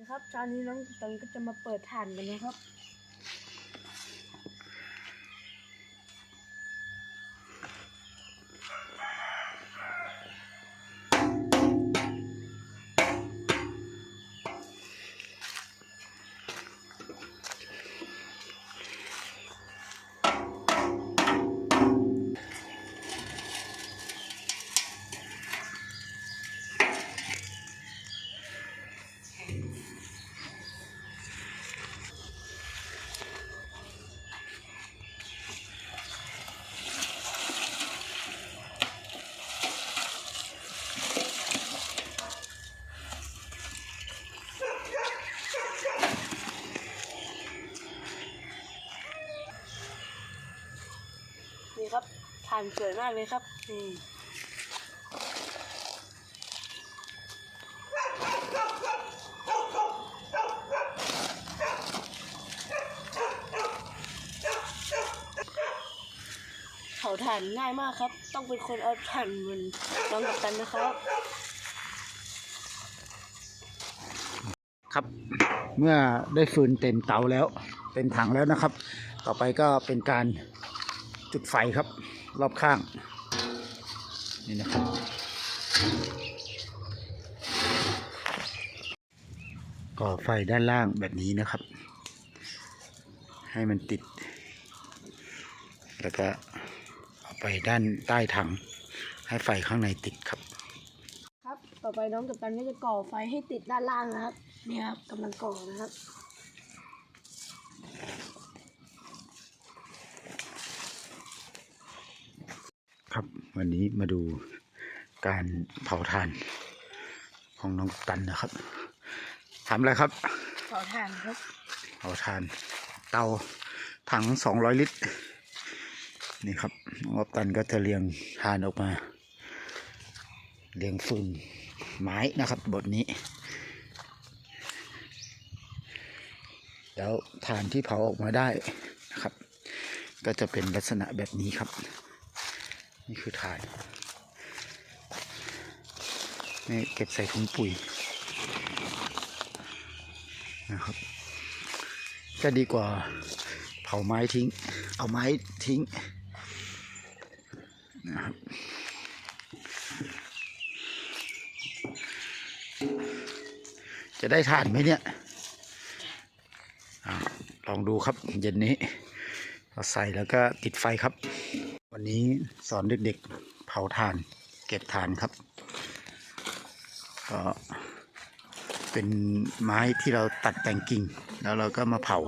นะครับเช้านี้น้องตังก็จะมาเปิดถ่านกันนะครับ ถ่านสวยมากเลยครับนี่เผาถ่านง่ายมากครับ ต้องเป็นคนเอาถ่านมือนน้องกับตันนะครับ ครับ เมื่อได้ฟืนเต็มเตาแล้ว เต็มถังแล้วนะครับ ต่อไปก็เป็นการ จุดไฟครับ รอบข้าง นี่นะครับ ก่อไฟด้านล่างแบบนี้นะครับ ให้มันติด แล้วก็เอาไปด้านใต้ถัง ให้ไฟข้างในติดครับ ครับ ต่อไปน้องกับตันก็จะก่อไฟให้ติดด้านล่างนะครับ นี่ครับกำลังก่อนะครับ ครับวันนี้มาดูการเผาถ่านของน้องตันนะครับทำอะไรครับ เผาถ่านครับเผาถ่าน เตาถังสองร้อยลิตร นี่ครับน้องกัปตันก็จะเรียงถ่านออกมา เรียงฟืนไม้นะครับบทนี้ แล้วถ่านที่เผาออกมาได้นะครับ ก็จะเป็นลักษณะแบบนี้ครับ นี่คือถ่านนี่เก็บใส่ถุงปุ๋ยนะครับ จะดีกว่าเผาไม้ทิ้ง เอาไม้ทิ้งนะครับจะได้ถ่านไหมเนี่ยอลองดูครับเย็นนี้เราใส่แล้วก็ติดไฟครับ วันนี้สอนเด็กๆเผาถ่าน เก็บถ่านครับก็เป็นไม้ที่เราตัดแต่งกิ่ง แล้วเราก็มาเผา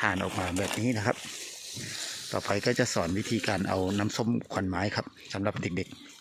ถ่านออกมาแบบนี้นะครับ ต่อไปก็จะสอนวิธีการเอาน้ำส้มขวัญไม้ครับสำหรับเด็กๆ